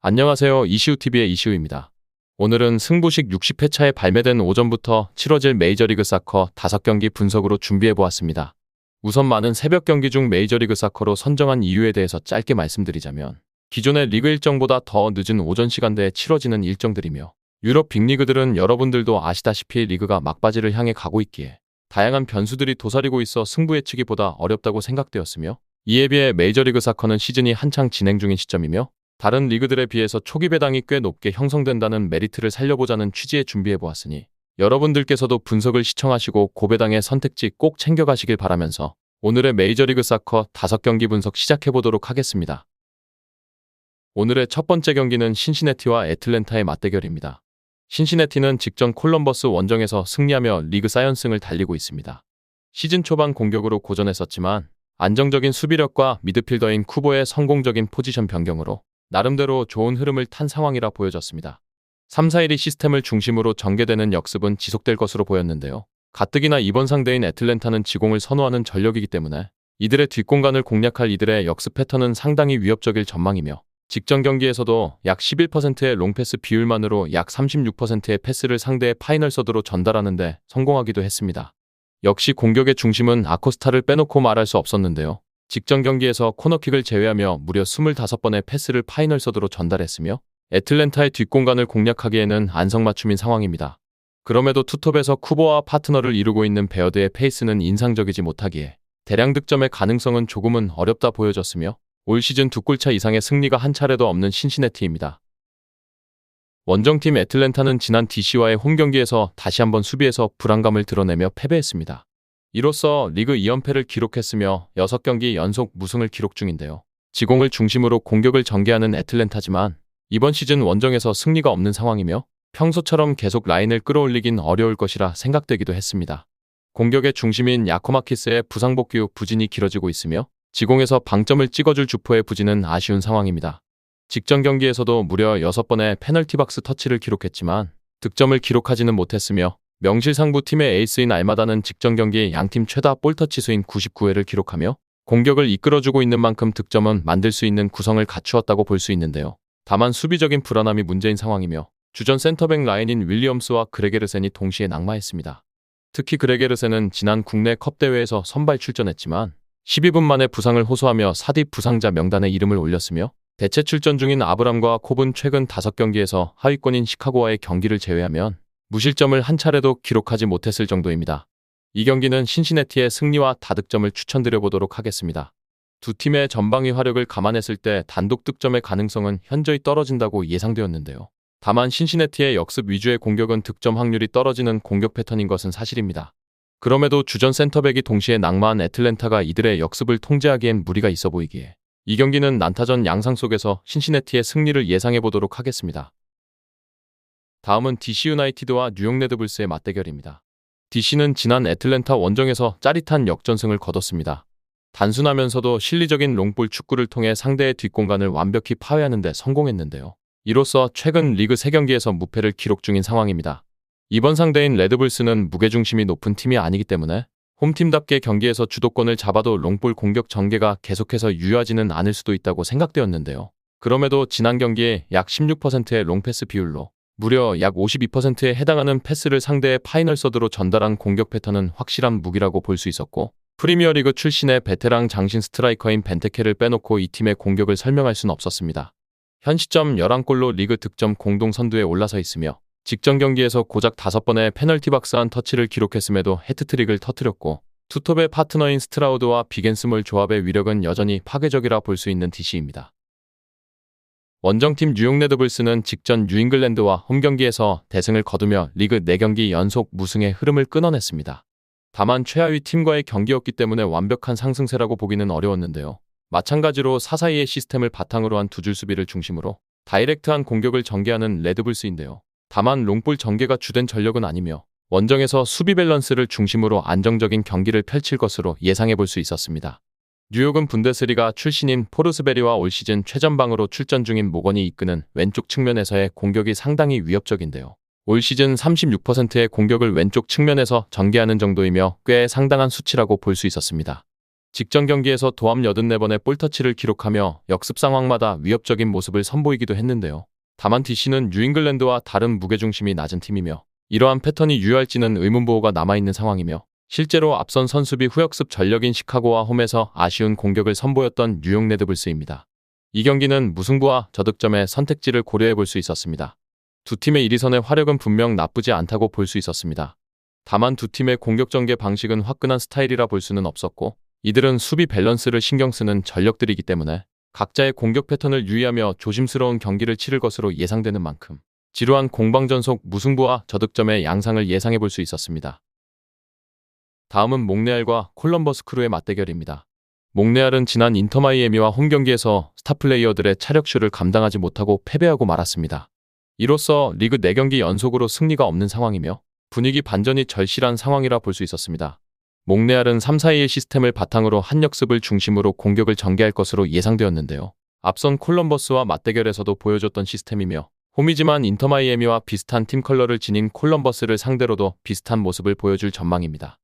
안녕하세요. 이시우TV의 이시우입니다. 오늘은 승부식 60회차에 발매된 오전부터 치러질 메이저리그 사커 5경기 분석으로 준비해보았습니다. 우선 많은 새벽 경기 중 메이저리그 사커로 선정한 이유에 대해서 짧게 말씀드리자면 기존의 리그 일정보다 더 늦은 오전 시간대에 치러지는 일정들이며 유럽 빅리그들은 여러분들도 아시다시피 리그가 막바지를 향해 가고 있기에 다양한 변수들이 도사리고 있어 승부 예측이보다 어렵다고 생각되었으며 이에 비해 메이저리그 사커는 시즌이 한창 진행 중인 시점이며 다른 리그들에 비해서 초기 배당이 꽤 높게 형성된다는 메리트를 살려보자는 취지에 준비해보았으니 여러분들께서도 분석을 시청하시고 고배당의 선택지 꼭 챙겨가시길 바라면서 오늘의 메이저리그 사커 5경기 분석 시작해보도록 하겠습니다. 오늘의 첫 번째 경기는 신시내티와 애틀랜타의 맞대결입니다. 신시내티는 직전 콜럼버스 원정에서 승리하며 리그 사연승을 달리고 있습니다. 시즌 초반 공격으로 고전했었지만 안정적인 수비력과 미드필더인 쿠보의 성공적인 포지션 변경으로 나름대로 좋은 흐름을 탄 상황이라 보여졌습니다. 3, 4, 1이 시스템을 중심으로 전개되는 역습은 지속될 것으로 보였는데요. 가뜩이나 이번 상대인 애틀랜타는 지공을 선호하는 전력이기 때문에 이들의 뒷공간을 공략할 이들의 역습 패턴은 상당히 위협적일 전망이며 직전 경기에서도 약 11%의 롱패스 비율만으로 약 36%의 패스를 상대의 파이널 서드로 전달하는데 성공하기도 했습니다. 역시 공격의 중심은 아코스타를 빼놓고 말할 수 없었는데요. 직전 경기에서 코너킥을 제외하며 무려 25번의 패스를 파이널 서드로 전달했으며 애틀랜타의 뒷공간을 공략하기에는 안성맞춤인 상황입니다. 그럼에도 투톱에서 쿠보와 파트너를 이루고 있는 베어드의 페이스는 인상적이지 못하기에 대량 득점의 가능성은 조금은 어렵다 보여졌으며 올 시즌 두 골차 이상의 승리가 한 차례도 없는 신시내티입니다. 원정팀 애틀랜타는 지난 DC와의 홈 경기에서 다시 한번 수비에서 불안감을 드러내며 패배했습니다. 이로써 리그 2연패를 기록했으며 6경기 연속 무승을 기록 중인데요. 지공을 중심으로 공격을 전개하는 애틀랜타지만 이번 시즌 원정에서 승리가 없는 상황이며 평소처럼 계속 라인을 끌어올리긴 어려울 것이라 생각되기도 했습니다. 공격의 중심인 야코마키스의 부상 복귀 후 부진이 길어지고 있으며 지공에서 방점을 찍어줄 주포의 부진은 아쉬운 상황입니다. 직전 경기에서도 무려 6번의 페널티 박스 터치를 기록했지만 득점을 기록하지는 못했으며 명실상부 팀의 에이스인 알마다는 직전 경기 양팀 최다 볼터치 수인 99회를 기록하며 공격을 이끌어주고 있는 만큼 득점은 만들 수 있는 구성을 갖추었다고 볼 수 있는데요. 다만 수비적인 불안함이 문제인 상황이며 주전 센터백 라인인 윌리엄스와 그레게르센이 동시에 낙마했습니다. 특히 그레게르센은 지난 국내 컵 대회에서 선발 출전했지만 12분 만에 부상을 호소하며 사디 부상자 명단에 이름을 올렸으며 대체 출전 중인 아브람과 콥은 최근 5경기에서 하위권인 시카고와의 경기를 제외하면 무실점을 한 차례도 기록하지 못했을 정도입니다. 이 경기는 신시내티의 승리와 다득점을 추천드려 보도록 하겠습니다. 두 팀의 전방위 화력을 감안했을 때 단독 득점의 가능성은 현저히 떨어진다고 예상되었는데요. 다만 신시내티의 역습 위주의 공격은 득점 확률이 떨어지는 공격 패턴인 것은 사실입니다. 그럼에도 주전 센터백이 동시에 낙마한 애틀랜타가 이들의 역습을 통제하기엔 무리가 있어 보이기에 이 경기는 난타전 양상 속에서 신시내티의 승리를 예상해 보도록 하겠습니다. 다음은 DC 유나이티드와 뉴욕 레드불스의 맞대결입니다. DC는 지난 애틀랜타 원정에서 짜릿한 역전승을 거뒀습니다. 단순하면서도 실리적인 롱볼 축구를 통해 상대의 뒷공간을 완벽히 파괴하는 데 성공했는데요. 이로써 최근 리그 3경기에서 무패를 기록 중인 상황입니다. 이번 상대인 레드불스는 무게중심이 높은 팀이 아니기 때문에 홈팀답게 경기에서 주도권을 잡아도 롱볼 공격 전개가 계속해서 유효하지는 않을 수도 있다고 생각되었는데요. 그럼에도 지난 경기에 약 16%의 롱패스 비율로 무려 약 52%에 해당하는 패스를 상대의 파이널 서드로 전달한 공격 패턴은 확실한 무기라고 볼 수 있었고 프리미어리그 출신의 베테랑 장신 스트라이커인 벤테케를 빼놓고 이 팀의 공격을 설명할 수는 없었습니다. 현 시점 11골로 리그 득점 공동 선두에 올라서 있으며 직전 경기에서 고작 5번의 페널티 박스한 터치를 기록했음에도 헤트트릭을 터뜨렸고 투톱의 파트너인 스트라우드와 비겐스몰 조합의 위력은 여전히 파괴적이라 볼 수 있는 DC입니다. 원정팀 뉴욕 레드불스는 직전 뉴잉글랜드와 홈경기에서 대승을 거두며 리그 4경기 연속 무승의 흐름을 끊어냈습니다. 다만 최하위 팀과의 경기였기 때문에 완벽한 상승세라고 보기는 어려웠는데요. 마찬가지로 사사이의 시스템을 바탕으로 한 두 줄 수비를 중심으로 다이렉트한 공격을 전개하는 레드불스인데요. 다만 롱볼 전개가 주된 전력은 아니며 원정에서 수비 밸런스를 중심으로 안정적인 경기를 펼칠 것으로 예상해 볼 수 있었습니다. 뉴욕은 분데스리가 출신인 포르스베리와 올 시즌 최전방으로 출전 중인 모건이 이끄는 왼쪽 측면에서의 공격이 상당히 위협적인데요. 올 시즌 36%의 공격을 왼쪽 측면에서 전개하는 정도이며 꽤 상당한 수치라고 볼 수 있었습니다. 직전 경기에서 도합 84번의 볼터치를 기록하며 역습 상황마다 위협적인 모습을 선보이기도 했는데요. 다만 DC는 뉴잉글랜드와 다른 무게중심이 낮은 팀이며 이러한 패턴이 유효할지는 의문보호가 남아있는 상황이며 실제로 앞선 선수비 후역습 전력인 시카고와 홈에서 아쉬운 공격을 선보였던 뉴욕 레드불스입니다. 이 경기는 무승부와 저득점의 선택지를 고려해 볼 수 있었습니다. 두 팀의 1위선의 화력은 분명 나쁘지 않다고 볼 수 있었습니다. 다만 두 팀의 공격 전개 방식은 화끈한 스타일이라 볼 수는 없었고 이들은 수비 밸런스를 신경 쓰는 전력들이기 때문에 각자의 공격 패턴을 유의하며 조심스러운 경기를 치를 것으로 예상되는 만큼 지루한 공방전 속 무승부와 저득점의 양상을 예상해 볼 수 있었습니다. 다음은 몽레알과 콜럼버스 크루의 맞대결입니다. 몽레알은 지난 인터 마이애미와 홈 경기에서 스타 플레이어들의 차력쇼를 감당하지 못하고 패배하고 말았습니다. 이로써 리그 4경기 연속으로 승리가 없는 상황이며 분위기 반전이 절실한 상황이라 볼 수 있었습니다. 몽레알은 3-4-2의 시스템을 바탕으로 한 역습을 중심으로 공격을 전개할 것으로 예상되었는데요. 앞선 콜럼버스와 맞대결에서도 보여줬던 시스템이며 홈이지만 인터마이애미와 비슷한 팀 컬러를 지닌 콜럼버스를 상대로도 비슷한 모습을 보여줄 전망입니다.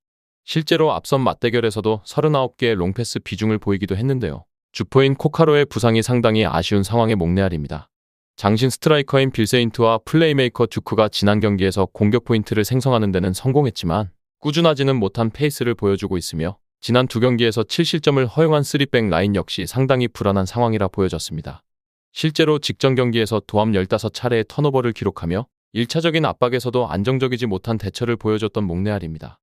실제로 앞선 맞대결에서도 39개의 롱패스 비중을 보이기도 했는데요. 주포인 코카로의 부상이 상당히 아쉬운 상황의 몽레알입니다. 장신 스트라이커인 빌세인트와 플레이메이커 듀크가 지난 경기에서 공격 포인트를 생성하는 데는 성공했지만 꾸준하지는 못한 페이스를 보여주고 있으며 지난 두 경기에서 7실점을 허용한 3백 라인 역시 상당히 불안한 상황이라 보여졌습니다. 실제로 직전 경기에서 도함 15차례의 턴오버를 기록하며 1차적인 압박에서도 안정적이지 못한 대처를 보여줬던 몽레알입니다.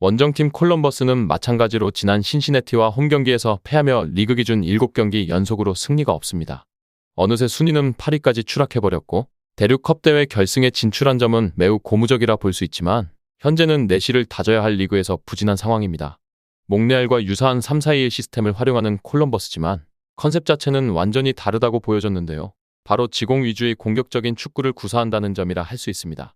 원정팀 콜럼버스는 마찬가지로 지난 신시내티와 홈경기에서 패하며 리그 기준 7경기 연속으로 승리가 없습니다. 어느새 순위는 8위까지 추락해버렸고 대륙 컵 대회 결승에 진출한 점은 매우 고무적이라 볼 수 있지만 현재는 내실을 다져야 할 리그에서 부진한 상황입니다. 몽레알과 유사한 3-4-2의 시스템을 활용하는 콜럼버스지만 컨셉 자체는 완전히 다르다고 보여졌는데요. 바로 지공 위주의 공격적인 축구를 구사한다는 점이라 할 수 있습니다.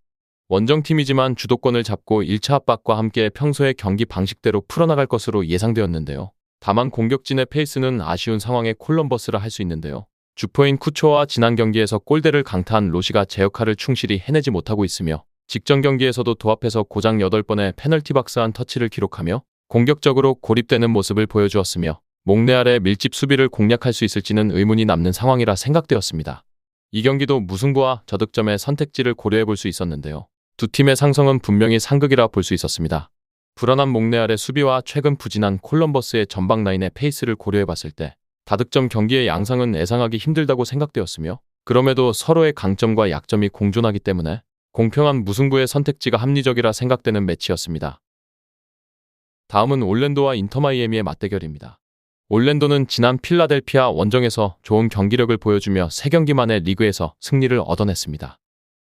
원정팀이지만 주도권을 잡고 1차 압박과 함께 평소의 경기 방식대로 풀어나갈 것으로 예상되었는데요. 다만 공격진의 페이스는 아쉬운 상황에 콜럼버스라 할수 있는데요. 주포인 쿠초와 지난 경기에서 골대를 강타한 로시가 제 역할을 충실히 해내지 못하고 있으며 직전 경기에서도 도합해서 고장 8번의 페널티 박스 한 터치를 기록하며 공격적으로 고립되는 모습을 보여주었으며 몽레알의 밀집 수비를 공략할 수 있을지는 의문이 남는 상황이라 생각되었습니다. 이 경기도 무승부와 저득점의 선택지를 고려해 볼 수 있었는데요. 두 팀의 상성은 분명히 상극이라 볼 수 있었습니다. 불안한 몽레알의 수비와 최근 부진한 콜럼버스의 전방 라인의 페이스를 고려해 봤을 때 다득점 경기의 양상은 예상하기 힘들다고 생각되었으며 그럼에도 서로의 강점과 약점이 공존하기 때문에 공평한 무승부의 선택지가 합리적이라 생각되는 매치였습니다. 다음은 올랜도와 인터마이애미의 맞대결입니다. 올랜도는 지난 필라델피아 원정에서 좋은 경기력을 보여주며 3경기 만에 리그에서 승리를 얻어냈습니다.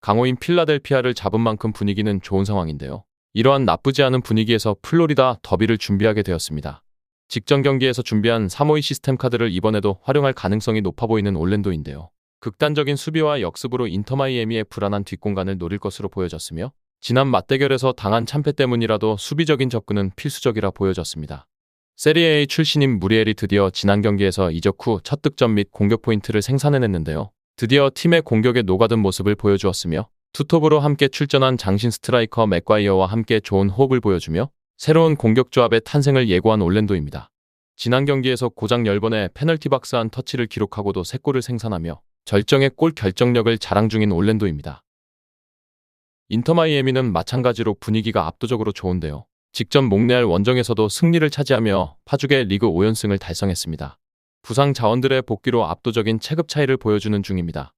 강호인 필라델피아를 잡은 만큼 분위기는 좋은 상황인데요. 이러한 나쁘지 않은 분위기에서 플로리다 더비를 준비하게 되었습니다. 직전 경기에서 준비한 3호의 시스템 카드를 이번에도 활용할 가능성이 높아 보이는 올랜도인데요. 극단적인 수비와 역습으로 인터마이애미의 불안한 뒷공간을 노릴 것으로 보여졌으며 지난 맞대결에서 당한 참패 때문이라도 수비적인 접근은 필수적이라 보여졌습니다. 세리에의 출신인 무리엘이 드디어 지난 경기에서 이적 후 첫 득점 및 공격 포인트를 생산해냈는데요. 드디어 팀의 공격에 녹아든 모습을 보여주었으며 투톱으로 함께 출전한 장신 스트라이커 맥과이어와 함께 좋은 호흡을 보여주며 새로운 공격 조합의 탄생을 예고한 올랜도입니다. 지난 경기에서 고장 10번의 페널티 박스한 터치를 기록하고도 3골을 생산하며 절정의 골 결정력을 자랑 중인 올랜도입니다. 인터마이애미는 마찬가지로 분위기가 압도적으로 좋은데요. 직전 몽레알 원정에서도 승리를 차지하며 파죽의 리그 5연승을 달성했습니다. 부상 자원들의 복귀로 압도적인 체급 차이를 보여주는 중입니다.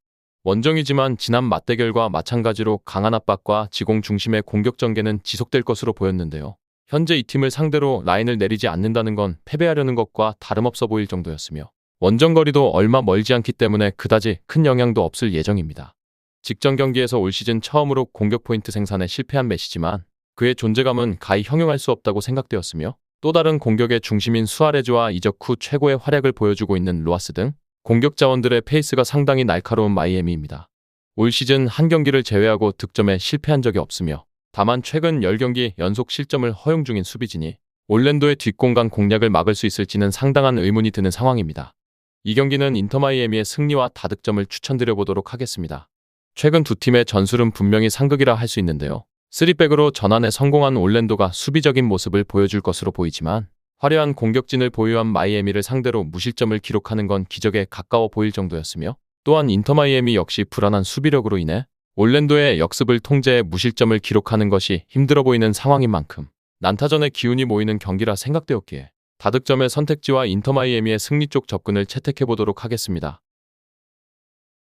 원정이지만 지난 맞대결과 마찬가지로 강한 압박과 지공 중심의 공격 전개는 지속될 것으로 보였는데요. 현재 이 팀을 상대로 라인을 내리지 않는다는 건 패배하려는 것과 다름없어 보일 정도였으며 원정거리도 얼마 멀지 않기 때문에 그다지 큰 영향도 없을 예정입니다. 직전 경기에서 올 시즌 처음으로 공격 포인트 생산에 실패한 메시지만 그의 존재감은 가히 형용할 수 없다고 생각되었으며 또 다른 공격의 중심인 수아레즈와 이적 후 최고의 활약을 보여주고 있는 로아스 등 공격 자원들의 페이스가 상당히 날카로운 마이애미입니다. 올 시즌 한 경기를 제외하고 득점에 실패한 적이 없으며 다만 최근 10경기 연속 실점을 허용 중인 수비진이 올랜도의 뒷공간 공략을 막을 수 있을지는 상당한 의문이 드는 상황입니다. 이 경기는 인터마이애미의 승리와 다득점을 추천드려 보도록 하겠습니다. 최근 두 팀의 전술은 분명히 상극이라 할 수 있는데요. 3백으로 전환에 성공한 올랜도가 수비적인 모습을 보여줄 것으로 보이지만 화려한 공격진을 보유한 마이애미를 상대로 무실점을 기록하는 건 기적에 가까워 보일 정도였으며 또한 인터 마이애미 역시 불안한 수비력으로 인해 올랜도의 역습을 통제해 무실점을 기록하는 것이 힘들어 보이는 상황인 만큼 난타전의 기운이 모이는 경기라 생각되었기에 다득점의 선택지와 인터 마이애미의 승리 쪽 접근을 채택해 보도록 하겠습니다.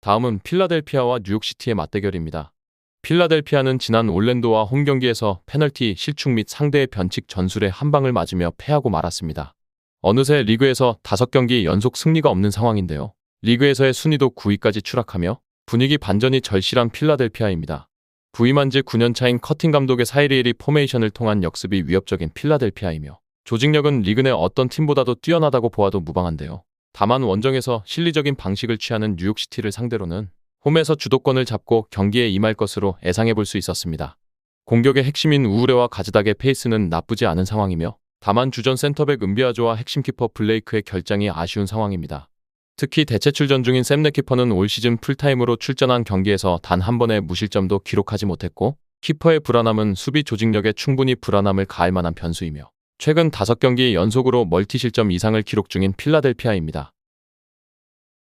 다음은 필라델피아와 뉴욕시티의 맞대결입니다. 필라델피아는 지난 올랜도와 홈 경기에서 페널티 실축 및 상대의 변칙 전술에 한 방을 맞으며 패하고 말았습니다. 어느새 리그에서 5경기 연속 승리가 없는 상황인데요. 리그에서의 순위도 9위까지 추락하며 분위기 반전이 절실한 필라델피아입니다. 부임한 지 9년 차인 커팅 감독의 사이리에리 포메이션을 통한 역습이 위협적인 필라델피아이며 조직력은 리그 내 어떤 팀보다도 뛰어나다고 보아도 무방한데요. 다만 원정에서 실리적인 방식을 취하는 뉴욕시티를 상대로는 홈에서 주도권을 잡고 경기에 임할 것으로 예상해 볼 수 있었습니다. 공격의 핵심인 우우레와 가즈닥의 페이스는 나쁘지 않은 상황이며 다만 주전 센터백 은비아조와 핵심 키퍼 블레이크의 결장이 아쉬운 상황입니다. 특히 대체 출전 중인 샘네 키퍼는 올 시즌 풀타임으로 출전한 경기에서 단 한 번의 무실점도 기록하지 못했고 키퍼의 불안함은 수비 조직력에 충분히 불안함을 가할 만한 변수이며 최근 5경기 연속으로 멀티 실점 이상을 기록 중인 필라델피아입니다.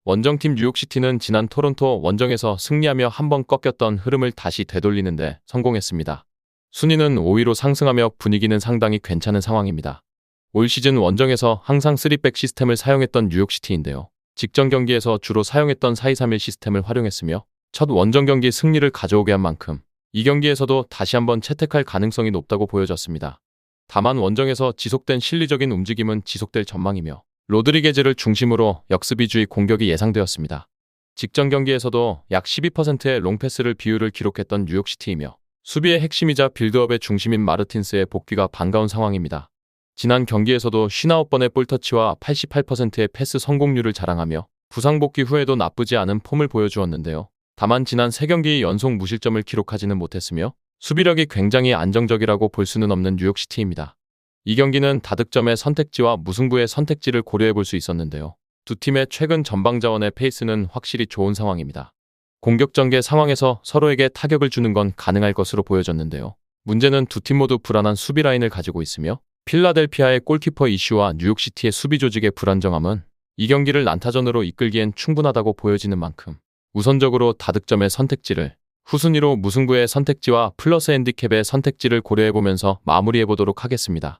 원정팀 뉴욕시티는 지난 토론토 원정에서 승리하며 한 번 꺾였던 흐름을 다시 되돌리는데 성공했습니다. 순위는 5위로 상승하며 분위기는 상당히 괜찮은 상황입니다. 올 시즌 원정에서 항상 3백 시스템을 사용했던 뉴욕시티인데요. 직전 경기에서 주로 사용했던 4-2-3-1 시스템을 활용했으며 첫 원정 경기 승리를 가져오게 한 만큼 이 경기에서도 다시 한번 채택할 가능성이 높다고 보여졌습니다. 다만 원정에서 지속된 실리적인 움직임은 지속될 전망이며 로드리게즈를 중심으로 역습위주의 공격이 예상되었습니다. 직전 경기에서도 약 12%의 롱패스를 비율을 기록했던 뉴욕시티이며 수비의 핵심이자 빌드업의 중심인 마르틴스의 복귀가 반가운 상황입니다. 지난 경기에서도 59번의 볼터치와 88%의 패스 성공률을 자랑하며 부상 복귀 후에도 나쁘지 않은 폼을 보여주었는데요. 다만 지난 3경기 연속 무실점을 기록하지는 못했으며 수비력이 굉장히 안정적이라고 볼 수는 없는 뉴욕시티입니다. 이 경기는 다득점의 선택지와 무승부의 선택지를 고려해 볼 수 있었는데요. 두 팀의 최근 전방 자원의 페이스는 확실히 좋은 상황입니다. 공격 전개 상황에서 서로에게 타격을 주는 건 가능할 것으로 보여졌는데요. 문제는 두 팀 모두 불안한 수비 라인을 가지고 있으며 필라델피아의 골키퍼 이슈와 뉴욕시티의 수비 조직의 불안정함은 이 경기를 난타전으로 이끌기엔 충분하다고 보여지는 만큼 우선적으로 다득점의 선택지를 후순위로 무승부의 선택지와 플러스 핸디캡의 선택지를 고려해보면서 마무리해보도록 하겠습니다.